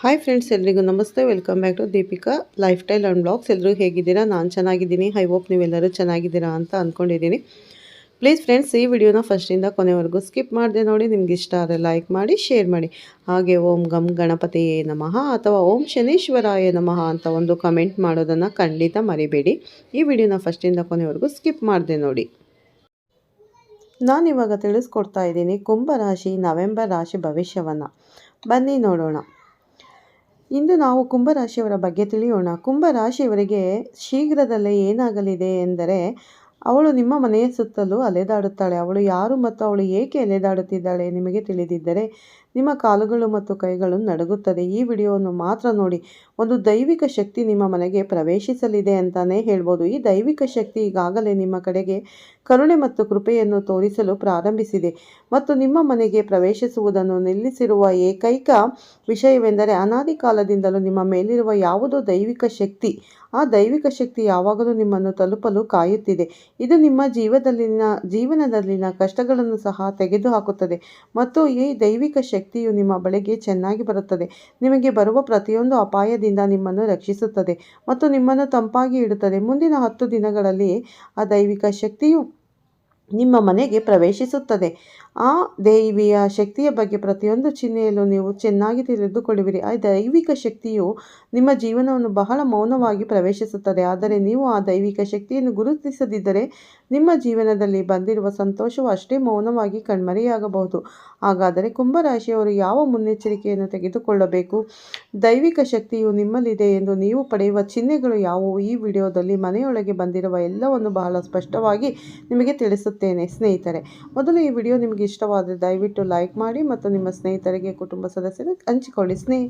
Hi friends ಎಲ್ರಿಗೂ ನಮಸ್ತೆ. Welcome back to Deepika lifestyle and blogs ಎಲ್ಲರೂ ಹೇಗಿದ್ದೀರಾ? ನಾನು ಚೆನ್ನಾಗಿದ್ದೀನಿ. ಐ ಹೋಪ್ ನೀವೆಲ್ಲರೂ ಚೆನ್ನಾಗಿದ್ದೀರಾ ಅಂತ ಅಂದ್ಕೊಂಡಿದ್ದೀನಿ ಪ್ಲೀಸ್ ಫ್ರೆಂಡ್ಸ್ ಈ ವಿಡಿಯೋನ ಫಸ್ಟಿಂದ ಕೊನೆವರೆಗೂ ಸ್ಕಿಪ್ ಮಾಡಿದೆ ನೋಡಿ. ನಿಮ್ಗೆ ಇಷ್ಟ ಆದರೆ ಲೈಕ್ ಮಾಡಿ ಶೇರ್ ಮಾಡಿ. ಹಾಗೆ ಓಂ ಗಮ್ ಗಣಪತಿಯೇ ನಮಃ ಅಥವಾ ಓಂ ಶನೀಶ್ವರಾಯ ನಮಃ ಅಂತ ಒಂದು ಕಮೆಂಟ್ ಮಾಡೋದನ್ನು ಖಂಡಿತ ಮರಿಬೇಡಿ. ಈ ವಿಡಿಯೋನ ಫಸ್ಟಿಂದ ಕೊನೆವರೆಗೂ ಸ್ಕಿಪ್ ಮಾಡಿದೆ ನೋಡಿ. ನಾನಿವಾಗ ತಿಳಿಸ್ಕೊಡ್ತಾ ಇದ್ದೀನಿ. ಕುಂಭರಾಶಿ ನವೆಂಬರ್ ರಾಶಿ ಭವಿಷ್ಯವನ್ನು. ಬನ್ನಿ ನೋಡೋಣ. ಇಂದು ನಾವು ಕುಂಭರಾಶಿಯವರ ಬಗ್ಗೆ ತಿಳಿಯೋಣ. ಕುಂಭರಾಶಿಯವರಿಗೆ ಶೀಘ್ರದಲ್ಲೇ ಏನಾಗಲಿದೆ ಎಂದರೆ, ಅವಳು ನಿಮ್ಮ ಮನೆಯ ಸುತ್ತಲೂ ಅಲೆದಾಡುತ್ತಾಳೆ. ಅವಳು ಯಾರು ಮತ್ತು ಅವಳು ಏಕೆ ಅಲೆದಾಡುತ್ತಿದ್ದಾಳೆ ನಿಮಗೆ ತಿಳಿದಿದ್ದರೆ ನಿಮ್ಮ ಕಾಲುಗಳು ಮತ್ತು ಕೈಗಳು ನಡುಗುತ್ತದೆ. ಈ ವಿಡಿಯೋವನ್ನು ಮಾತ್ರ ನೋಡಿ. ಒಂದು ದೈವಿಕ ಶಕ್ತಿ ನಿಮ್ಮ ಮನೆಗೆ ಪ್ರವೇಶಿಸಲಿದೆ ಅಂತಲೇ ಹೇಳ್ಬೋದು. ಈ ದೈವಿಕ ಶಕ್ತಿ ಈಗಾಗಲೇ ನಿಮ್ಮ ಕಡೆಗೆ ಕರುಣೆ ಮತ್ತು ಕೃಪೆಯನ್ನು ತೋರಿಸಲು ಪ್ರಾರಂಭಿಸಿದೆ. ಮತ್ತು ನಿಮ್ಮ ಮನೆಗೆ ಪ್ರವೇಶಿಸುವುದನ್ನು ನಿಲ್ಲಿಸಿರುವ ಏಕೈಕ ವಿಷಯವೆಂದರೆ ಅನಾದಿ ಕಾಲದಿಂದಲೂ ನಿಮ್ಮ ಮೇಲಿರುವ ಯಾವುದೋ ದೈವಿಕ ಶಕ್ತಿ. ಆ ದೈವಿಕ ಶಕ್ತಿ ಯಾವಾಗಲೂ ನಿಮ್ಮನ್ನು ತಲುಪಲು ಕಾಯುತ್ತಿದೆ. ಇದು ನಿಮ್ಮ ಜೀವದಲ್ಲಿನ, ಜೀವನದಲ್ಲಿನ ಕಷ್ಟಗಳನ್ನು ಸಹ ತೆಗೆದುಹಾಕುತ್ತದೆ. ಮತ್ತು ಈ ದೈವಿಕ ಶಕ್ತಿಯು ನಿಮ್ಮ ಬಳಿಗೆ ಚೆನ್ನಾಗಿ ಬರುತ್ತದೆ. ನಿಮಗೆ ಬರುವ ಪ್ರತಿಯೊಂದು ಅಪಾಯದಿಂದ ನಿಮ್ಮನ್ನು ರಕ್ಷಿಸುತ್ತದೆ ಮತ್ತು ನಿಮ್ಮನ್ನು ತಂಪಾಗಿ ಇಡುತ್ತದೆ. ಮುಂದಿನ ಹತ್ತು ದಿನಗಳಲ್ಲಿ ಆ ದೈವಿಕ ಶಕ್ತಿಯು ನಿಮ್ಮ ಮನೆಗೆ ಪ್ರವೇಶಿಸುತ್ತದೆ. ಆ ದೈವಿಯ ಶಕ್ತಿಯ ಬಗ್ಗೆ ಪ್ರತಿಯೊಂದು ಚಿಹ್ನೆಯಲ್ಲೂ ನೀವು ಚೆನ್ನಾಗಿ ತಿಳಿದುಕೊಳ್ಳುವಿರಿ. ಆ ದೈವಿಕ ಶಕ್ತಿಯು ನಿಮ್ಮ ಜೀವನವನ್ನು ಬಹಳ ಮೌನವಾಗಿ ಪ್ರವೇಶಿಸುತ್ತದೆ. ಆದರೆ ನೀವು ಆ ದೈವಿಕ ಶಕ್ತಿಯನ್ನು ಗುರುತಿಸದಿದ್ದರೆ ನಿಮ್ಮ ಜೀವನದಲ್ಲಿ ಬಂದಿರುವ ಸಂತೋಷವು ಅಷ್ಟೇ ಮೌನವಾಗಿ ಕಣ್ಮರೆಯಾಗಬಹುದು. ಹಾಗಾದರೆ ಕುಂಭರಾಶಿಯವರು ಯಾವ ಮುನ್ನೆಚ್ಚರಿಕೆಯನ್ನು ತೆಗೆದುಕೊಳ್ಳಬೇಕು? ದೈವಿಕ ಶಕ್ತಿಯು ನಿಮ್ಮಲ್ಲಿದೆ ಎಂದು ನೀವು ಪಡೆಯುವ ಚಿಹ್ನೆಗಳು ಯಾವುವು? ಈ ವಿಡಿಯೋದಲ್ಲಿ ಮನೆಯೊಳಗೆ ಬಂದಿರುವ ಎಲ್ಲವನ್ನು ಬಹಳ ಸ್ಪಷ್ಟವಾಗಿ ನಿಮಗೆ ತಿಳಿಸುತ್ತೇನೆ. ಸ್ನೇಹಿತರೆ, ಮೊದಲು ಈ ವಿಡಿಯೋ ನಿಮಗೆ ಇಷ್ಟವಾದರೆ ದಯವಿಟ್ಟು ಲೈಕ್ ಮಾಡಿ ಮತ್ತು ನಿಮ್ಮ ಸ್ನೇಹಿತರಿಗೆ, ಕುಟುಂಬ ಸದಸ್ಯರಿಗೆ ಹಂಚಿಕೊಳ್ಳಿ. ಸ್ನೇಹಿ,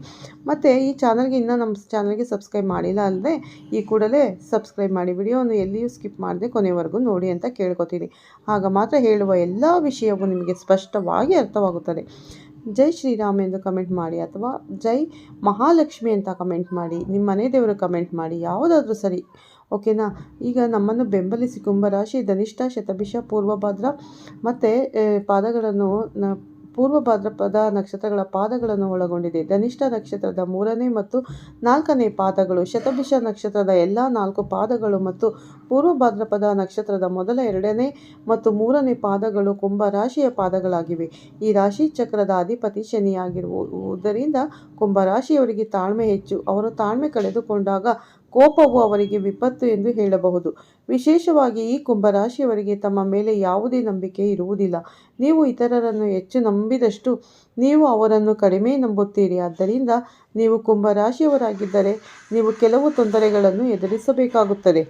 ಮತ್ತು ಈ ಚಾನಲ್ಗೆ ಇನ್ನೂ ನಮ್ಮ ಚಾನಲ್ಗೆ ಸಬ್ಸ್ಕ್ರೈಬ್ ಮಾಡಿಲ್ಲ ಅಲ್ಲದೆ ಈ ಕೂಡಲೇ ಸಬ್ಸ್ಕ್ರೈಬ್ ಮಾಡಿ. ವಿಡಿಯೋವನ್ನು ಎಲ್ಲಿಯೂ ಸ್ಕಿಪ್ ಮಾಡದೆ ಕೊನೆವರೆಗೂ ನೋಡಿ ಅಂತ ಕೇಳ್ಕೊತೀನಿ. ಆಗ ಮಾತ್ರ ಹೇಳುವ ಎಲ್ಲ ವಿಷಯವು ನಿಮಗೆ ಸ್ಪಷ್ಟವಾಗಿ ಅರ್ಥವಾಗುತ್ತದೆ. ಜೈ ಶ್ರೀರಾಮ್ ಎಂದು ಕಮೆಂಟ್ ಮಾಡಿ ಅಥವಾ ಜೈ ಮಹಾಲಕ್ಷ್ಮಿ ಅಂತ ಕಮೆಂಟ್ ಮಾಡಿ. ನಿಮ್ಮ ಮನೆ ದೇವರು ಕಮೆಂಟ್ ಮಾಡಿ. ಯಾವುದಾದ್ರೂ ಸರಿ ಓಕೆನಾ? ಈಗ ನಮ್ಮನ್ನು ಬೆಂಬಲಿಸಿ ಕುಂಭರಾಶಿ, ಧನಿಷ್ಠ, ಶತಭಿಷ, ಪೂರ್ವಭಾದ್ರ ಮತ್ತು ಪಾದಗಳನ್ನು, ನ ಪೂರ್ವ ಭಾದ್ರಪದ ನಕ್ಷತ್ರಗಳ ಪಾದಗಳನ್ನು ಒಳಗೊಂಡಿದೆ. ಧನಿಷ್ಠ ನಕ್ಷತ್ರದ ಮೂರನೇ ಮತ್ತು ನಾಲ್ಕನೇ ಪಾದಗಳು, ಶತಭಿಷ ನಕ್ಷತ್ರದ ಎಲ್ಲ ನಾಲ್ಕು ಪಾದಗಳು ಮತ್ತು ಪೂರ್ವಭಾದ್ರಪದ ನಕ್ಷತ್ರದ ಮೊದಲ ಎರಡನೇ ಮತ್ತು ಮೂರನೇ ಪಾದಗಳು ಕುಂಭ ರಾಶಿಯ ಪಾದಗಳಾಗಿವೆ. ಈ ರಾಶಿ ಚಕ್ರದ ಅಧಿಪತಿ ಶನಿಯಾಗಿರುವುದರಿಂದ ಕುಂಭರಾಶಿಯವರಿಗೆ ತಾಳ್ಮೆ ಹೆಚ್ಚು. ಅವರು ತಾಳ್ಮೆ ಕಳೆದುಕೊಂಡಾಗ ಕೋಪವು ಅವರಿಗೆ ವಿಪತ್ತು ಎಂದು ಹೇಳಬಹುದು. ವಿಶೇಷವಾಗಿ ಈ ಕುಂಭರಾಶಿಯವರಿಗೆ ತಮ್ಮ ಮೇಲೆ ಯಾವುದೇ ನಂಬಿಕೆ ಇರುವುದಿಲ್ಲ. ನೀವು ಇತರರನ್ನು ಹೆಚ್ಚು ನಂಬಿದಷ್ಟು ನೀವು ಅವರನ್ನು ಕಡಿಮೆ ನಂಬುತ್ತೀರಿ. ಆದ್ದರಿಂದ ನೀವು ಕುಂಭರಾಶಿಯವರಾಗಿದ್ದರೆ ನೀವು ಕೆಲವು ತೊಂದರೆಗಳನ್ನು ಎದುರಿಸಬೇಕಾಗುತ್ತದೆ.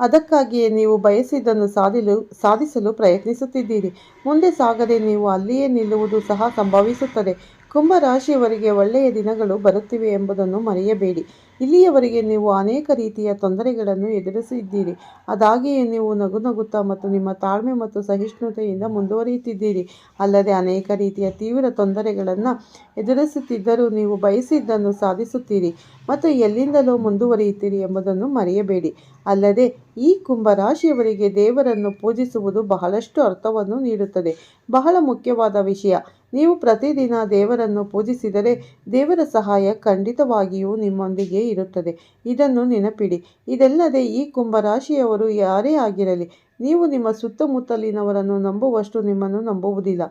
ಅದಕ್ಕಾಗಿಯೇ ನೀವು ಬಯಸಿದ್ದನ್ನು ಸಾಧಿಲು, ಸಾಧಿಸಲು ಪ್ರಯತ್ನಿಸುತ್ತಿದ್ದೀರಿ. ಮುಂದೆ ಸಾಗದೆ ನೀವು ಅಲ್ಲಿಯೇ ನಿಲ್ಲುವುದು ಸಹ ಸಂಭವಿಸುತ್ತದೆ. ಕುಂಭರಾಶಿಯವರಿಗೆ ಒಳ್ಳೆಯ ದಿನಗಳು ಬರುತ್ತಿವೆ ಎಂಬುದನ್ನು ಮರೆಯಬೇಡಿ. ಇಲ್ಲಿಯವರೆಗೆ ನೀವು ಅನೇಕ ರೀತಿಯ ತೊಂದರೆಗಳನ್ನು ಎದುರಿಸಿದ್ದೀರಿ. ಅದಾಗಿಯೇ ನೀವು ನಗು ನಗುತ್ತಾ ಮತ್ತು ನಿಮ್ಮ ತಾಳ್ಮೆ ಮತ್ತು ಸಹಿಷ್ಣುತೆಯಿಂದ ಮುಂದುವರಿಯುತ್ತಿದ್ದೀರಿ. ಅಲ್ಲದೆ ಅನೇಕ ರೀತಿಯ ತೀವ್ರ ತೊಂದರೆಗಳನ್ನು ಎದುರಿಸುತ್ತಿದ್ದರೂ ನೀವು ಬಯಸಿದ್ದನ್ನು ಸಾಧಿಸುತ್ತೀರಿ ಮತ್ತು ಎಲ್ಲಿಂದಲೂ ಮುಂದುವರಿಯುತ್ತೀರಿ ಎಂಬುದನ್ನು ಮರೆಯಬೇಡಿ. ಅಲ್ಲದೆ ಈ ಕುಂಭರಾಶಿಯವರಿಗೆ ದೇವರನ್ನು ಪೂಜಿಸುವುದು ಬಹಳಷ್ಟು ಅರ್ಥವನ್ನು ನೀಡುತ್ತದೆ. ಬಹಳ ಮುಖ್ಯವಾದ ವಿಷಯ. ನೀವು ಪ್ರತಿದಿನ ದೇವರನ್ನು ಪೂಜಿಸಿದರೆ ದೇವರ ಸಹಾಯ ಖಂಡಿತವಾಗಿಯೂ ನಿಮ್ಮೊಂದಿಗೆ ಇರುತ್ತದೆ. ಇದನ್ನು ನೆನಪಿಡಿ. ಇದಲ್ಲದೆ ಈ ಕುಂಭರಾಶಿಯವರು ಯಾರೇ ಆಗಿರಲಿ, ನೀವು ನಿಮ್ಮ ಸುತ್ತಮುತ್ತಲಿನವರನ್ನು ನಂಬುವಷ್ಟು ನಿಮ್ಮನ್ನು ನಂಬುವುದಿಲ್ಲ.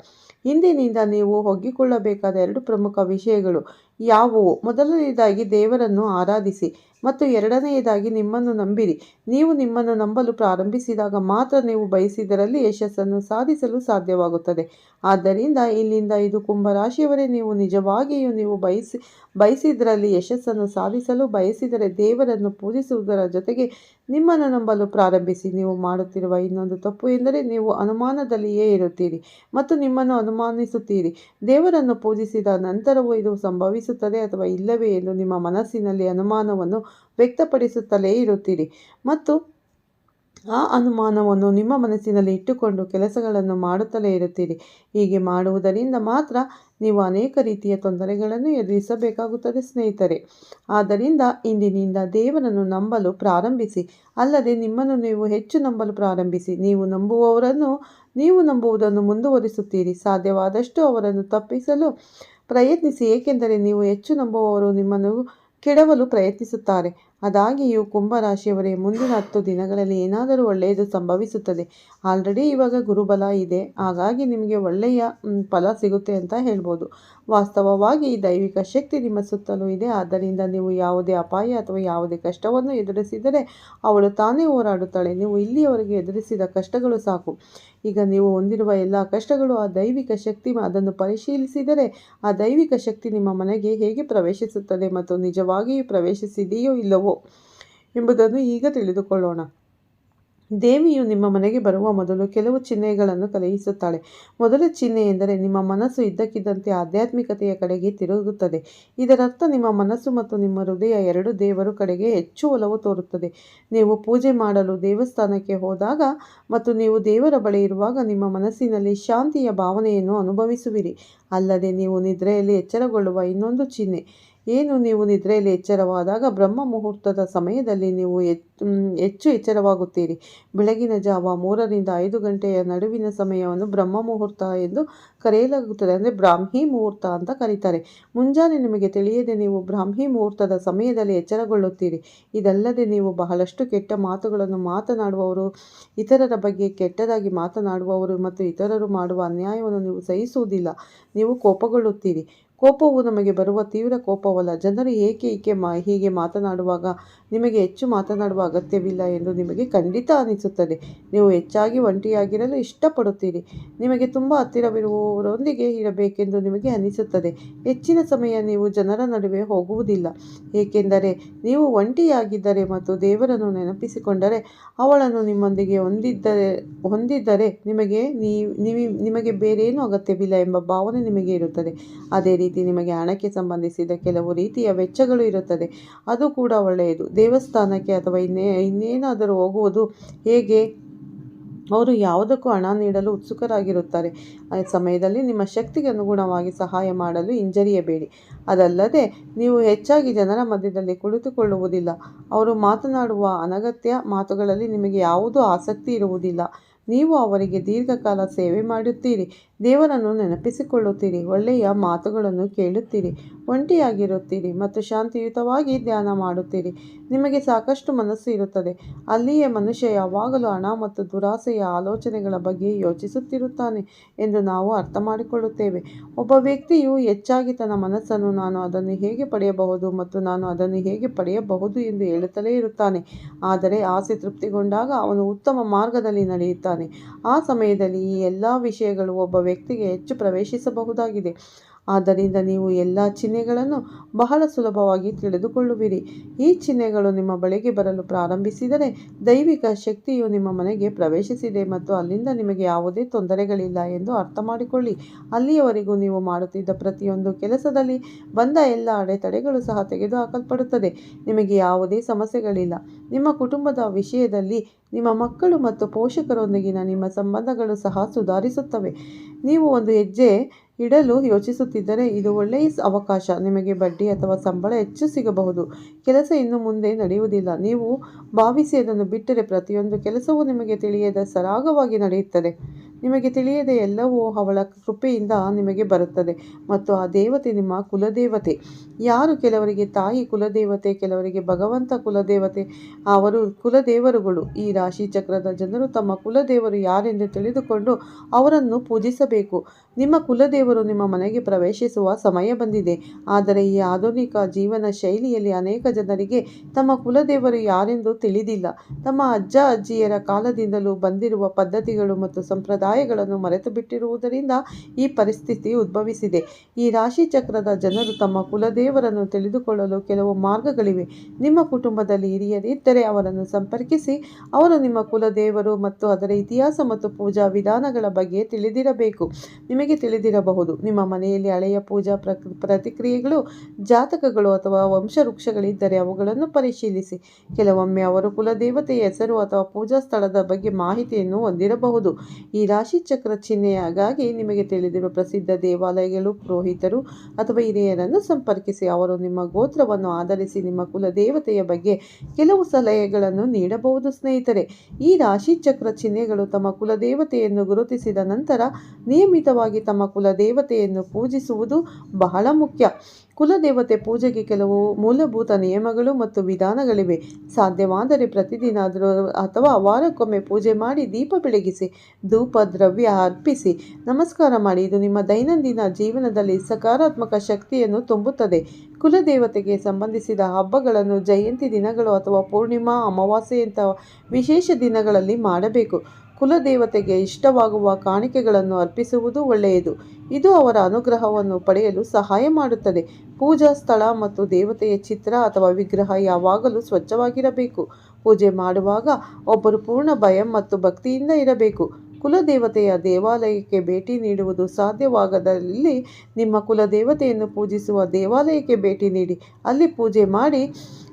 ಇಂದಿನಿಂದ ನೀವು ಒಗ್ಗಿಕೊಳ್ಳಬೇಕಾದ ಎರಡು ಪ್ರಮುಖ ವಿಷಯಗಳು. ಯಾವುವು ಮೊದಲನೆಯದಾಗಿ ದೇವರನ್ನು ಆರಾಧಿಸಿ ಮತ್ತು ಎರಡನೆಯದಾಗಿ ನಿಮ್ಮನ್ನು ನಂಬಿರಿ. ನೀವು ನಿಮ್ಮನ್ನು ನಂಬಲು ಪ್ರಾರಂಭಿಸಿದಾಗ ಮಾತ್ರ ನೀವು ಬಯಸಿದರಲ್ಲಿ ಯಶಸ್ಸನ್ನು ಸಾಧಿಸಲು ಸಾಧ್ಯವಾಗುತ್ತದೆ. ಆದ್ದರಿಂದ ಇಲ್ಲಿಂದ ಇದು ಕುಂಭರಾಶಿಯವರೇ, ನೀವು ನಿಜವಾಗಿಯೂ ನೀವು ಬಯಸಿ, ಬಯಸಿದರಲ್ಲಿ ಯಶಸ್ಸನ್ನು ಸಾಧಿಸಲು ಬಯಸಿದರೆ ದೇವರನ್ನು ಪೂಜಿಸುವುದರ ಜೊತೆಗೆ ನಿಮ್ಮನ್ನು ನಂಬಲು ಪ್ರಾರಂಭಿಸಿ. ನೀವು ಮಾಡುತ್ತಿರುವ ಇನ್ನೊಂದು ತಪ್ಪು ಎಂದರೆ ನೀವು ಅನುಮಾನದಲ್ಲಿಯೇ ಇರುತ್ತೀರಿ ಮತ್ತು ನಿಮ್ಮನ್ನು ಅನುಮಾನಿಸುತ್ತೀರಿ. ದೇವರನ್ನು ಪೂಜಿಸಿದ ನಂತರವೂ ಇದು ಸಂಭವಿಸುತ್ತದೆ ಅಥವಾ ಇಲ್ಲವೇ ಎಂದು ನಿಮ್ಮ ಮನಸ್ಸಿನಲ್ಲಿ ಅನುಮಾನವನ್ನು ವ್ಯಕ್ತಪಡಿಸುತ್ತಲೇ ಇರುತ್ತೀರಿ. ಮತ್ತು ಆ ಅನುಮಾನವನ್ನು ನಿಮ್ಮ ಮನಸ್ಸಿನಲ್ಲಿ ಇಟ್ಟುಕೊಂಡು ಕೆಲಸಗಳನ್ನು ಮಾಡುತ್ತಲೇ ಇರುತ್ತೀರಿ. ಹೀಗೆ ಮಾಡುವುದರಿಂದ ಮಾತ್ರ ನೀವು ಅನೇಕ ರೀತಿಯ ತೊಂದರೆಗಳನ್ನು ಎದುರಿಸಬೇಕಾಗುತ್ತದೆ, ಸ್ನೇಹಿತರೆ. ಆದ್ದರಿಂದ ಇಂದಿನಿಂದ ದೇವರನ್ನು ನಂಬಲು ಪ್ರಾರಂಭಿಸಿ, ಅಲ್ಲದೆ ನಿಮ್ಮನ್ನು ನೀವು ಹೆಚ್ಚು ನಂಬಲು ಪ್ರಾರಂಭಿಸಿ. ನೀವು ನಂಬುವವರನ್ನು, ನೀವು ನಂಬುವುದನ್ನು ಮುಂದುವರಿಸುತ್ತೀರಿ. ಸಾಧ್ಯವಾದಷ್ಟು ಅವರನ್ನು ತಪ್ಪಿಸಲು ಪ್ರಯತ್ನಿಸಿ ಏಕೆಂದರೆ ನೀವು ಹೆಚ್ಚು ನಂಬುವವರು ನಿಮ್ಮನ್ನು ಕೆಡವಲು ಪ್ರಯತ್ನಿಸುತ್ತಾರೆ. ಆದಾಗ್ಯೂ ಕುಂಭರಾಶಿಯವರೇ, ಮುಂದಿನ ಹತ್ತು ದಿನಗಳಲ್ಲಿ ಏನಾದರೂ ಒಳ್ಳೆಯದು ಸಂಭವಿಸುತ್ತದೆ. ಆಲ್ರೆಡಿ ಇವಾಗ ಗುರುಬಲ ಇದೆ. ಹಾಗಾಗಿ ನಿಮಗೆ ಒಳ್ಳೆಯ ಫಲ ಸಿಗುತ್ತೆ ಅಂತ ಹೇಳ್ಬೋದು. ವಾಸ್ತವವಾಗಿ ಈ ದೈವಿಕ ಶಕ್ತಿ ನಿಮ್ಮ ಸುತ್ತಲೂ ಇದೆ. ಆದ್ದರಿಂದ ನೀವು ಯಾವುದೇ ಅಪಾಯ ಅಥವಾ ಯಾವುದೇ ಕಷ್ಟವನ್ನು ಎದುರಿಸಿದರೆ ಅವಳು ತಾನೇ ಹೋರಾಡುತ್ತಾಳೆ. ನೀವು ಇಲ್ಲಿಯವರೆಗೆ ಎದುರಿಸಿದ ಕಷ್ಟಗಳು ಸಾಕು. ಈಗ ನೀವು ಹೊಂದಿರುವ ಎಲ್ಲ ಕಷ್ಟಗಳು ಆ ದೈವಿಕ ಶಕ್ತಿ ಅದನ್ನು ಪರಿಶೀಲಿಸಿದರೆ ಆ ದೈವಿಕ ಶಕ್ತಿ ನಿಮ್ಮ ಮನೆಗೆ ಹೇಗೆ ಪ್ರವೇಶಿಸುತ್ತದೆ ಮತ್ತು ನಿಜವಾಗಿಯೂ ಪ್ರವೇಶಿಸಿದೆಯೋ ಇಲ್ಲವೋ ಎಂಬುದನ್ನು ಈಗ ತಿಳಿದುಕೊಳ್ಳೋಣ. ದೇವಿಯು ನಿಮ್ಮ ಮನೆಗೆ ಬರುವ ಮೊದಲು ಕೆಲವು ಚಿಹ್ನೆಗಳನ್ನು ಕಲಿಯಿಸುತ್ತಾಳೆ ಮೊದಲ ಚಿಹ್ನೆ ಎಂದರೆ ನಿಮ್ಮ ಮನಸ್ಸು ಇದ್ದಕ್ಕಿದ್ದಂತೆ ಆಧ್ಯಾತ್ಮಿಕತೆಯ ಕಡೆಗೆ ತಿರುಗುತ್ತದೆ. ಇದರರ್ಥ ನಿಮ್ಮ ಮನಸ್ಸು ಮತ್ತು ನಿಮ್ಮ ಹೃದಯ ಎರಡು ದೇವರು ಕಡೆಗೆ ಹೆಚ್ಚು ಒಲವು ತೋರುತ್ತದೆ. ನೀವು ಪೂಜೆ ಮಾಡಲು ದೇವಸ್ಥಾನಕ್ಕೆ ಹೋದಾಗ ಮತ್ತು ನೀವು ದೇವರ ಬಳಿ ಇರುವಾಗ ನಿಮ್ಮ ಮನಸ್ಸಿನಲ್ಲಿ ಶಾಂತಿಯ ಭಾವನೆಯನ್ನು ಅನುಭವಿಸುವಿರಿ. ಅಲ್ಲದೆ ನೀವು ನಿದ್ರೆಯಲ್ಲಿ ಎಚ್ಚರಗೊಳ್ಳುವ ಇನ್ನೊಂದು ಚಿಹ್ನೆ. ಏನು ನೀವು ನಿದ್ರೆಯಲ್ಲಿ ಎಚ್ಚರವಾದಾಗ ಬ್ರಹ್ಮ ಮುಹೂರ್ತದ ಸಮಯದಲ್ಲಿ ನೀವು ಹೆಚ್ಚು ಎಚ್ಚರವಾಗುತ್ತೀರಿ. ಬೆಳಗಿನ ಜಾವ ಮೂರರಿಂದ ಐದು ಗಂಟೆಯ ನಡುವಿನ ಸಮಯವನ್ನು ಬ್ರಹ್ಮ ಮುಹೂರ್ತ ಎಂದು ಕರೆಯಲಾಗುತ್ತದೆ ಅಂದರೆ ಬ್ರಾಹ್ಮಿ ಮುಹೂರ್ತ ಅಂತ ಕರೀತಾರೆ. ಮುಂಜಾನೆ ನಿಮಗೆ ತಿಳಿಯದೆ ನೀವು ಬ್ರಾಹ್ಮಿ ಮುಹೂರ್ತದ ಸಮಯದಲ್ಲಿ ಎಚ್ಚರಗೊಳ್ಳುತ್ತೀರಿ. ಇದಲ್ಲದೆ ನೀವು ಬಹಳಷ್ಟು ಕೆಟ್ಟ ಮಾತುಗಳನ್ನು ಮಾತನಾಡುವವರು, ಇತರರ ಬಗ್ಗೆ ಕೆಟ್ಟದಾಗಿ ಮಾತನಾಡುವವರು ಮತ್ತು ಇತರರು ಮಾಡುವ ಅನ್ಯಾಯವನ್ನು ನೀವು ಸಹಿಸುವುದಿಲ್ಲ. ನೀವು ಕೋಪಗೊಳ್ಳುತ್ತೀರಿ. ಕೋಪವು ನಮಗೆ ಬರುವ ತೀವ್ರ ಕೋಪವಲ್ಲ. ಜನರು ಏಕೆ ಏಕೆ ಮಾ, ಹೀಗೆ ಮಾತನಾಡುವಾಗ ನಿಮಗೆ ಹೆಚ್ಚು ಮಾತನಾಡುವ ಅಗತ್ಯವಿಲ್ಲ ಎಂದು ನಿಮಗೆ ಖಂಡಿತ ಅನಿಸುತ್ತದೆ. ನೀವು ಹೆಚ್ಚಾಗಿ ಒಂಟಿಯಾಗಿರಲು ಇಷ್ಟಪಡುತ್ತೀರಿ. ನಿಮಗೆ ತುಂಬ ಹತ್ತಿರವಿರುವವರೊಂದಿಗೆ ಇರಬೇಕೆಂದು ನಿಮಗೆ ಅನಿಸುತ್ತದೆ. ಹೆಚ್ಚಿನ ಸಮಯ ನೀವು ಜನರ ನಡುವೆ ಹೋಗುವುದಿಲ್ಲ. ಏಕೆಂದರೆ ನೀವು ಒಂಟಿಯಾಗಿದ್ದರೆ ಮತ್ತು ದೇವರನ್ನು ನೆನಪಿಸಿಕೊಂಡರೆ ಅವಳನ್ನು ನಿಮ್ಮೊಂದಿಗೆ ಹೊಂದಿದ್ದರೆ ಹೊಂದಿದ್ದರೆ ನಿಮಗೆ ನೀವು, ನಿಮಗೆ ಬೇರೇನೂ ಅಗತ್ಯವಿಲ್ಲ ಎಂಬ ಭಾವನೆ ನಿಮಗೆ ಇರುತ್ತದೆ. ಅದೇ ನಿಮಗೆ ಹಣಕ್ಕೆ ಸಂಬಂಧಿಸಿದ ಕೆಲವು ರೀತಿಯ ವೆಚ್ಚಗಳು ಇರುತ್ತದೆ. ಅದು ಕೂಡ ಒಳ್ಳೆಯದು. ದೇವಸ್ಥಾನಕ್ಕೆ ಅಥವಾ ಇನ್ನೇ, ಇನ್ನೇನಾದರೂ ಹೋಗುವುದು ಹೇಗೆ? ಅವರು ಯಾವುದಕ್ಕೂ ಹಣ ನೀಡಲು ಉತ್ಸುಕರಾಗಿರುತ್ತಾರೆ. ಆ ಸಮಯದಲ್ಲಿ ನಿಮ್ಮ ಶಕ್ತಿಗೆ ಅನುಗುಣವಾಗಿ ಸಹಾಯ ಮಾಡಲು ಹಿಂಜರಿಯಬೇಡಿ. ಅದಲ್ಲದೆ ನೀವು ಹೆಚ್ಚಾಗಿ ಜನರ ಮಧ್ಯದಲ್ಲಿ ಕುಳಿತುಕೊಳ್ಳುವುದಿಲ್ಲ. ಅವರು ಮಾತನಾಡುವ ಅನಗತ್ಯ ಮಾತುಗಳಲ್ಲಿ ನಿಮಗೆ ಯಾವುದೂ ಆಸಕ್ತಿ ಇರುವುದಿಲ್ಲ. ನೀವು ಅವರಿಗೆ ದೀರ್ಘಕಾಲ ಸೇವೆ ಮಾಡುತ್ತೀರಿ. ದೇವರನ್ನು ನೆನಪಿಸಿಕೊಳ್ಳುತ್ತೀರಿ, ಒಳ್ಳೆಯ ಮಾತುಗಳನ್ನು ಕೇಳುತ್ತೀರಿ, ಒಂಟಿಯಾಗಿರುತ್ತೀರಿ ಮತ್ತು ಶಾಂತಿಯುತವಾಗಿ ಧ್ಯಾನ ಮಾಡುತ್ತೀರಿ. ನಿಮಗೆ ಸಾಕಷ್ಟು ಮನಸ್ಸು ಇರುತ್ತದೆ. ಅಲ್ಲಿಯೇ ಮನುಷ್ಯ ಯಾವಾಗಲೂ ಹಣ ಮತ್ತು ದುರಾಸೆಯ ಆಲೋಚನೆಗಳ ಬಗ್ಗೆ ಯೋಚಿಸುತ್ತಿರುತ್ತಾನೆ ಎಂದು ನಾವು ಅರ್ಥ ಮಾಡಿಕೊಳ್ಳುತ್ತೇವೆ ಒಬ್ಬ ವ್ಯಕ್ತಿಯು ಹೆಚ್ಚಾಗಿ ತನ್ನ ಮನಸ್ಸನ್ನು ನಾನು ಅದನ್ನು ಹೇಗೆ ಪಡೆಯಬಹುದು ಮತ್ತು ನಾನು ಅದನ್ನು ಹೇಗೆ ಪಡೆಯಬಹುದು ಎಂದು ಹೇಳುತ್ತಲೇ ಇರುತ್ತಾನೆ. ಆದರೆ ಆಸೆ ತೃಪ್ತಿಗೊಂಡಾಗ ಅವನು ಉತ್ತಮ ಮಾರ್ಗದಲ್ಲಿ ನಡೆಯುತ್ತಾನೆ. ಆ ಸಮಯದಲ್ಲಿ ಈ ಎಲ್ಲ ವಿಷಯಗಳು ಒಬ್ಬ ವ್ಯಕ್ತಿಗೆ ಹೆಚ್ಚು ಪ್ರವೇಶಿಸಬಹುದಾಗಿದೆ. ಆದ್ದರಿಂದ ನೀವು ಎಲ್ಲ ಚಿಹ್ನೆಗಳನ್ನು ಬಹಳ ಸುಲಭವಾಗಿ ತಿಳಿದುಕೊಳ್ಳುವಿರಿ. ಈ ಚಿಹ್ನೆಗಳು ನಿಮ್ಮ ಬಳಿಗೆ ಬರಲು ಪ್ರಾರಂಭಿಸಿದರೆ ದೈವಿಕ ಶಕ್ತಿಯು ನಿಮ್ಮ ಮನೆಗೆ ಪ್ರವೇಶಿಸಿದೆ ಮತ್ತು ಅಲ್ಲಿಂದ ನಿಮಗೆ ಯಾವುದೇ ತೊಂದರೆಗಳಿಲ್ಲ ಎಂದು ಅರ್ಥ ಮಾಡಿಕೊಳ್ಳಿ ಅಲ್ಲಿಯವರೆಗೂ ನೀವು ಮಾಡುತ್ತಿದ್ದ ಪ್ರತಿಯೊಂದು ಕೆಲಸದಲ್ಲಿ ಬಂದ ಎಲ್ಲ ಅಡೆತಡೆಗಳು ಸಹ ತೆಗೆದುಹಾಕಲ್ಪಡುತ್ತದೆ. ನಿಮಗೆ ಯಾವುದೇ ಸಮಸ್ಯೆಗಳಿಲ್ಲ. ನಿಮ್ಮ ಕುಟುಂಬದ ವಿಷಯದಲ್ಲಿ ನಿಮ್ಮ ಮಕ್ಕಳು ಮತ್ತು ಪೋಷಕರೊಂದಿಗಿನ ನಿಮ್ಮ ಸಂಬಂಧಗಳು ಸಹ ಸುಧಾರಿಸುತ್ತವೆ. ನೀವು ಒಂದು ಹೆಜ್ಜೆ ಇಡಲು ಯೋಚಿಸುತ್ತಿದ್ದರೆ ಇದು ಒಳ್ಳೆಯ ಅವಕಾಶ. ನಿಮಗೆ ಬಡ್ಡಿ ಅಥವಾ ಸಂಬಳ ಹೆಚ್ಚು ಸಿಗಬಹುದು. ಕೆಲಸ ಇನ್ನು ಮುಂದೆ ನಡೆಯುವುದಿಲ್ಲ. ನೀವು ಭಾವಿಸಿ ಅದನ್ನು ಬಿಟ್ಟರೆ ಪ್ರತಿಯೊಂದು ಕೆಲಸವೂ ನಿಮಗೆ ತಿಳಿಯದ ಸರಾಗವಾಗಿ ನಡೆಯುತ್ತದೆ. ನಿಮಗೆ ತಿಳಿಯದೆ ಎಲ್ಲವೂ ಅವಳ ಕೃಪೆಯಿಂದ ನಿಮಗೆ ಬರುತ್ತದೆ. ಮತ್ತು ಆ ದೇವತೆ ನಿಮ್ಮ ಕುಲದೇವತೆ. ಯಾರು ಕೆಲವರಿಗೆ ತಾಯಿ ಕುಲದೇವತೆ, ಕೆಲವರಿಗೆ ಭಗವಂತ ಕುಲದೇವತೆ, ಅವರು ಕುಲದೇವರುಗಳು. ಈ ರಾಶಿ ಚಕ್ರದ ಜನರು ತಮ್ಮ ಕುಲದೇವರು ಯಾರೆಂದು ತಿಳಿದುಕೊಂಡು ಅವರನ್ನು ಪೂಜಿಸಬೇಕು. ನಿಮ್ಮ ಕುಲದೇವರು ನಿಮ್ಮ ಮನೆಗೆ ಪ್ರವೇಶಿಸುವ ಸಮಯ ಬಂದಿದೆ. ಆದರೆ ಈ ಆಧುನಿಕ ಜೀವನ ಶೈಲಿಯಲ್ಲಿ ಅನೇಕ ಜನರಿಗೆ ತಮ್ಮ ಕುಲದೇವರು ಯಾರೆಂದು ತಿಳಿದಿಲ್ಲ. ತಮ್ಮ ಅಜ್ಜ, ಅಜ್ಜಿಯರ ಕಾಲದಿಂದಲೂ ಬಂದಿರುವ ಪದ್ಧತಿಗಳು ಮತ್ತು ಸಂಪ್ರದಾಯಗಳನ್ನು ಮರೆತು ಬಿಟ್ಟಿರುವುದರಿಂದ ಈ ಪರಿಸ್ಥಿತಿ ಉದ್ಭವಿಸಿದೆ. ಈ ರಾಶಿ ಚಕ್ರದ ಜನರು ತಮ್ಮ ಕುಲದೇವರನ್ನು ತಿಳಿದುಕೊಳ್ಳಲು ಕೆಲವು ಮಾರ್ಗಗಳಿವೆ. ನಿಮ್ಮ ಕುಟುಂಬದಲ್ಲಿ ಹಿರಿಯರಿದ್ದರೆ ಅವರನ್ನು ಸಂಪರ್ಕಿಸಿ, ಅವರು ನಿಮ್ಮ ಕುಲದೇವರು ಮತ್ತು ಅದರ ಇತಿಹಾಸ ಮತ್ತು ಪೂಜಾ ವಿಧಾನಗಳ ಬಗ್ಗೆ ತಿಳಿದಿರಬೇಕು. ನಿಮಗೆ ತಿಳಿದಿರಬಹುದು, ನಿಮ್ಮ ಮನೆಯಲ್ಲಿ ಹಳೆಯ ಪೂಜಾ ಪ್ರತಿಕ್ರಿಯೆಗಳು, ಜಾತಕಗಳು ಅಥವಾ ವಂಶವೃಕ್ಷಗಳಿದ್ದರೆ ಅವುಗಳನ್ನು ಪರಿಶೀಲಿಸಿ. ಕೆಲವೊಮ್ಮೆ ಅವರು ಕುಲದೇವತೆಯ ಹೆಸರು ಅಥವಾ ಪೂಜಾ ಸ್ಥಳದ ಬಗ್ಗೆ ಮಾಹಿತಿಯನ್ನು ಹೊಂದಿರಬಹುದು. ಈ ರಾಶಿಚಕ್ರ ಚಿಹ್ನೆಯಾಗಾಗಿ ನಿಮಗೆ ತಿಳಿದಿರುವ ಪ್ರಸಿದ್ಧ ದೇವಾಲಯಗಳು ಪುರೋಹಿತರು ಅಥವಾ ಹಿರಿಯರನ್ನು ಸಂಪರ್ಕಿಸಿ ಅವರು ನಿಮ್ಮ ಗೋತ್ರವನ್ನು ಆಧರಿಸಿ ನಿಮ್ಮ ಕುಲ ದೇವತೆಯ ಬಗ್ಗೆ ಕೆಲವು ಸಲಹೆಗಳನ್ನು ನೀಡಬಹುದು ಸ್ನೇಹಿತರೆ. ಈ ರಾಶಿಚಕ್ರ ಚಿಹ್ನೆಗಳು ತಮ್ಮ ಕುಲದೇವತೆಯನ್ನು ಗುರುತಿಸಿದ ನಂತರ ನಿಯಮಿತವಾಗಿ ತಮ್ಮ ಕುಲದೇವತೆಯನ್ನು ಪೂಜಿಸುವುದು ಬಹಳ ಮುಖ್ಯ. ಕುಲದೇವತೆ ಪೂಜೆಗೆ ಕೆಲವು ಮೂಲಭೂತ ನಿಯಮಗಳು ಮತ್ತು ವಿಧಾನಗಳಿವೆ. ಸಾಧ್ಯವಾದರೆ ಪ್ರತಿದಿನ ಅಥವಾ ವಾರಕ್ಕೊಮ್ಮೆ ಪೂಜೆ ಮಾಡಿ ದೀಪ ಬೆಳಗಿಸಿ, ಧೂಪ, ದ್ರವ್ಯ ಅರ್ಪಿಸಿ. ನಮಸ್ಕಾರ ಮಾಡಿ. ಇದು ನಿಮ್ಮ ದೈನಂದಿನ ಜೀವನದಲ್ಲಿ ಸಕಾರಾತ್ಮಕ ಶಕ್ತಿಯನ್ನು ತುಂಬುತ್ತದೆ. ಕುಲದೇವತೆಗೆ ಸಂಬಂಧಿಸಿದ ಹಬ್ಬಗಳನ್ನು ಜಯಂತಿ ದಿನಗಳು ಅಥವಾ ಪೂರ್ಣಿಮಾ ಅಮಾವಾಸ್ಯೆಯಂತಹ ವಿಶೇಷ ದಿನಗಳಲ್ಲಿ ಮಾಡಬೇಕು. ಕುಲದೇವತೆಗೆ ಇಷ್ಟವಾಗುವ ಕಾಣಿಕೆಗಳನ್ನು ಅರ್ಪಿಸುವುದು ಒಳ್ಳೆಯದು. ಇದು ಅವರ ಅನುಗ್ರಹವನ್ನು ಪಡೆಯಲು ಸಹಾಯ ಮಾಡುತ್ತದೆ. ಪೂಜಾ ಸ್ಥಳ ಮತ್ತು ದೇವತೆಯ ಚಿತ್ರ ಅಥವಾ ವಿಗ್ರಹ ಯಾವಾಗಲೂ ಸ್ವಚ್ಛವಾಗಿರಬೇಕು. ಪೂಜೆ ಮಾಡುವಾಗ ಒಬ್ಬರು ಪೂರ್ಣ ಭಯ ಮತ್ತು ಭಕ್ತಿಯಿಂದ ಇರಬೇಕು. ಕುಲದೇವತೆಯ ದೇವಾಲಯಕ್ಕೆ ಭೇಟಿ ನೀಡುವುದು ಸಾಧ್ಯವಾಗದಲ್ಲಿ ನಿಮ್ಮ ಕುಲದೇವತೆಯನ್ನು ಪೂಜಿಸುವ ದೇವಾಲಯಕ್ಕೆ ಭೇಟಿ ನೀಡಿ. ಅಲ್ಲಿ ಪೂಜೆ ಮಾಡಿ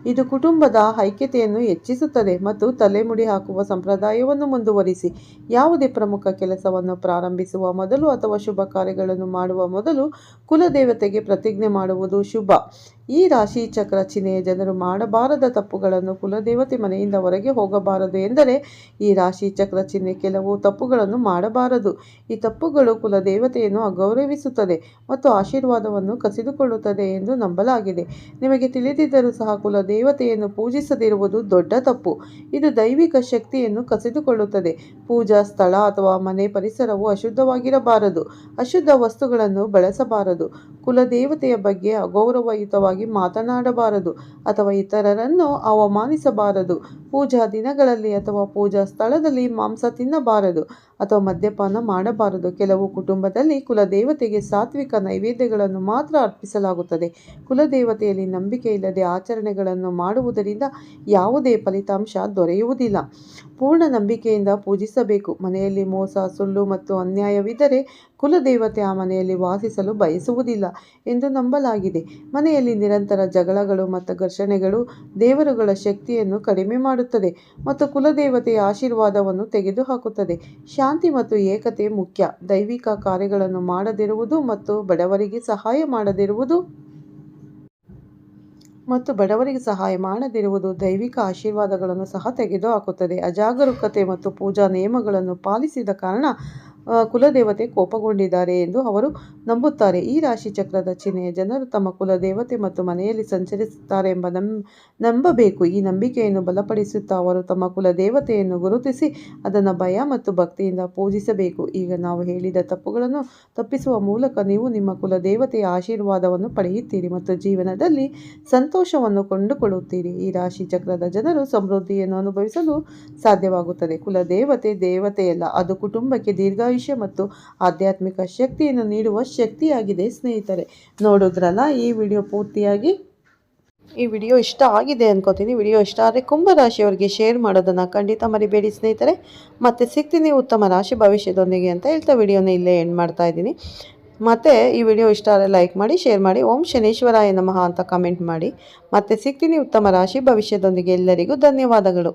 ಇದು ಕುಟುಂಬದ ಐಕ್ಯತೆಯನ್ನು ಹೆಚ್ಚಿಸುತ್ತದೆ ಮತ್ತು ತಲೆಮುಡಿ ಹಾಕುವ ಸಂಪ್ರದಾಯವನ್ನು ಮುಂದುವರಿಸಿ. ಯಾವುದೇ ಪ್ರಮುಖ ಕೆಲಸವನ್ನು ಪ್ರಾರಂಭಿಸುವ ಮೊದಲು ಅಥವಾ ಶುಭ ಕಾರ್ಯಗಳನ್ನು ಮಾಡುವ ಮೊದಲು ಕುಲದೇವತೆಗೆ ಪ್ರತಿಜ್ಞೆ ಮಾಡುವುದು ಶುಭ. ಈ ರಾಶಿ ಚಕ್ರ ಚಿಹ್ನೆಯ ಜನರು ಮಾಡಬಾರದ ತಪ್ಪುಗಳನ್ನು ಕುಲದೇವತೆ ಮನೆಯಿಂದ ಹೊರಗೆ ಹೋಗಬಾರದು ಎಂದರೆ ಈ ರಾಶಿ ಚಕ್ರ ಚಿಹ್ನೆ ಕೆಲವು ತಪ್ಪುಗಳನ್ನು ಮಾಡಬಾರದು. ಈ ತಪ್ಪುಗಳು ಕುಲದೇವತೆಯನ್ನು ಅಗೌರವಿಸುತ್ತದೆ ಮತ್ತು ಆಶೀರ್ವಾದವನ್ನು ಕಸಿದುಕೊಳ್ಳುತ್ತದೆ ಎಂದು ನಂಬಲಾಗಿದೆ. ನಿಮಗೆ ತಿಳಿದಿದ್ದರೂ ಸಹ ಕುಲದೇವತೆಯನ್ನು ಪೂಜಿಸದಿರುವುದು ದೊಡ್ಡ ತಪ್ಪು. ಇದು ದೈವಿಕ ಶಕ್ತಿಯನ್ನು ಕಸಿದುಕೊಳ್ಳುತ್ತದೆ. ಪೂಜಾ ಸ್ಥಳ ಅಥವಾ ಮನೆ ಪರಿಸರವು ಅಶುದ್ಧವಾಗಿರಬಾರದು. ಅಶುದ್ಧ ವಸ್ತುಗಳನ್ನು ಬಳಸಬಾರದು. ಕುಲದೇವತೆಯ ಬಗ್ಗೆ ಅಗೌರವಯುತವಾಗಿ ಮಾತನಾಡಬಾರದು ಅಥವಾ ಇತರರನ್ನು ಅವಮಾನಿಸಬಾರದು. ಪೂಜಾ ದಿನಗಳಲ್ಲಿ ಅಥವಾ ಪೂಜಾ ಸ್ಥಳದಲ್ಲಿ ಮಾಂಸ ತಿನ್ನಬಾರದು ಅಥವಾ ಮದ್ಯಪಾನ ಮಾಡಬಾರದು. ಕೆಲವು ಕುಟುಂಬದಲ್ಲಿ ಕುಲದೇವತೆಗೆ ಸಾತ್ವಿಕ ನೈವೇದ್ಯಗಳನ್ನು ಮಾತ್ರ ಅರ್ಪಿಸಲಾಗುತ್ತದೆ. ಕುಲದೇವತೆಯಲ್ಲಿ ನಂಬಿಕೆ ಇಲ್ಲದೆ ಆಚರಣೆಗಳನ್ನು ಮಾಡುವುದರಿಂದ ಯಾವುದೇ ಫಲಿತಾಂಶ ದೊರೆಯುವುದಿಲ್ಲ. ಪೂರ್ಣ ನಂಬಿಕೆಯಿಂದ ಪೂಜಿಸಬೇಕು. ಮನೆಯಲ್ಲಿ ಮೋಸ, ಸುಳ್ಳು ಮತ್ತು ಅನ್ಯಾಯವಿದ್ದರೆ ಕುಲದೇವತೆ ಆ ಮನೆಯಲ್ಲಿ ವಾಸಿಸಲು ಬಯಸುವುದಿಲ್ಲ ಎಂದು ನಂಬಲಾಗಿದೆ. ಮನೆಯಲ್ಲಿ ನಿರಂತರ ಜಗಳಗಳು ಮತ್ತು ಘರ್ಷಣೆಗಳು ದೇವರುಗಳ ಶಕ್ತಿಯನ್ನು ಕಡಿಮೆ ಮಾಡುತ್ತದೆ ಮತ್ತು ಕುಲದೇವತೆಯ ಆಶೀರ್ವಾದವನ್ನು ತೆಗೆದುಹಾಕುತ್ತದೆ. ಶಾಂತಿ ಮತ್ತು ಏಕತೆ ಮುಖ್ಯ. ದೈವಿಕ ಕಾರ್ಯಗಳನ್ನು ಮಾಡದಿರುವುದು ಮತ್ತು ಬಡವರಿಗೆ ಸಹಾಯ ಮಾಡದಿರುವುದು ಮತ್ತು ಬಡವರಿಗೆ ಸಹಾಯ ಮಾಡದಿರುವುದು ದೈವಿಕ ಆಶೀರ್ವಾದಗಳನ್ನು ಸಹ ತೆಗೆದುಹಾಕುತ್ತದೆ. ಅಜಾಗರೂಕತೆ ಮತ್ತು ಪೂಜಾ ನಿಯಮಗಳನ್ನು ಪಾಲಿಸಿದ ಕಾರಣ ಕುಲದೇವತೆ ಕೋಪಗೊಂಡಿದ್ದಾರೆ ಎಂದು ಅವರು ನಂಬುತ್ತಾರೆ. ಈ ರಾಶಿ ಚಕ್ರದ ಚಿಹ್ನೆಯ ಜನರು ತಮ್ಮ ಕುಲದೇವತೆ ಮತ್ತು ಮನೆಯಲ್ಲಿ ಸಂಚರಿಸುತ್ತಾರೆ ಎಂಬ ನಂ ನಂಬಬೇಕು. ಈ ನಂಬಿಕೆಯನ್ನು ಬಲಪಡಿಸುತ್ತಾ ಅವರು ತಮ್ಮ ಕುಲದೇವತೆಯನ್ನು ಗುರುತಿಸಿ ಅದನ್ನು ಭಯ ಮತ್ತು ಭಕ್ತಿಯಿಂದ ಪೂಜಿಸಬೇಕು. ಈಗ ನಾವು ಹೇಳಿದ ತಪ್ಪುಗಳನ್ನು ತಪ್ಪಿಸುವ ಮೂಲಕ ನೀವು ನಿಮ್ಮ ಕುಲದೇವತೆಯ ಆಶೀರ್ವಾದವನ್ನು ಪಡೆಯುತ್ತೀರಿ ಮತ್ತು ಜೀವನದಲ್ಲಿ ಸಂತೋಷವನ್ನು ಕೊಂಡುಕೊಳ್ಳುತ್ತೀರಿ. ಈ ರಾಶಿ ಚಕ್ರದ ಜನರು ಸಮೃದ್ಧಿಯನ್ನು ಅನುಭವಿಸಲು ಸಾಧ್ಯವಾಗುತ್ತದೆ. ಕುಲದೇವತೆ ದೇವತೆಯಲ್ಲ, ಅದು ಕುಟುಂಬಕ್ಕೆ ದೀರ್ಘಾಯುಷ್ಯ ಮತ್ತು ಆಧ್ಯಾತ್ಮಿಕ ಶಕ್ತಿಯನ್ನು ನೀಡುವ ಶಕ್ತಿಯಾಗಿದೆ ಸ್ನೇಹಿತರೆ. ನೋಡಿದ್ರಲ್ಲ, ಈ ವಿಡಿಯೋ ಪೂರ್ತಿಯಾಗಿ? ಈ ವಿಡಿಯೋ ಇಷ್ಟ ಆಗಿದೆ ಅನ್ಕೋತೀನಿ. ವಿಡಿಯೋ ಇಷ್ಟ ಆದರೆ ಕುಂಭರಾಶಿಯವರಿಗೆ ಶೇರ್ ಮಾಡೋದನ್ನು ಖಂಡಿತ ಮರಿಬೇಡಿ ಸ್ನೇಹಿತರೆ. ಮತ್ತೆ ಸಿಗ್ತೀನಿ ಉತ್ತಮ ರಾಶಿ ಭವಿಷ್ಯದೊಂದಿಗೆ ಅಂತ ಹೇಳ್ತಾ ವಿಡಿಯೋನ ಇಲ್ಲೇ ಎಂಡ್ ಮಾಡ್ತಾ ಇದ್ದೀನಿ. ಮತ್ತು ಈ ವಿಡಿಯೋ ಇಷ್ಟ ಆದರೆ ಲೈಕ್ ಮಾಡಿ, ಶೇರ್ ಮಾಡಿ. ಓಂ ಶನೇಶ್ವರಾಯ ನಮಃ ಅಂತ ಕಮೆಂಟ್ ಮಾಡಿ. ಮತ್ತೆ ಸಿಗ್ತೀನಿ ಉತ್ತಮ ರಾಶಿ ಭವಿಷ್ಯದೊಂದಿಗೆ ಎಲ್ಲರಿಗೂ ಧನ್ಯವಾದಗಳು.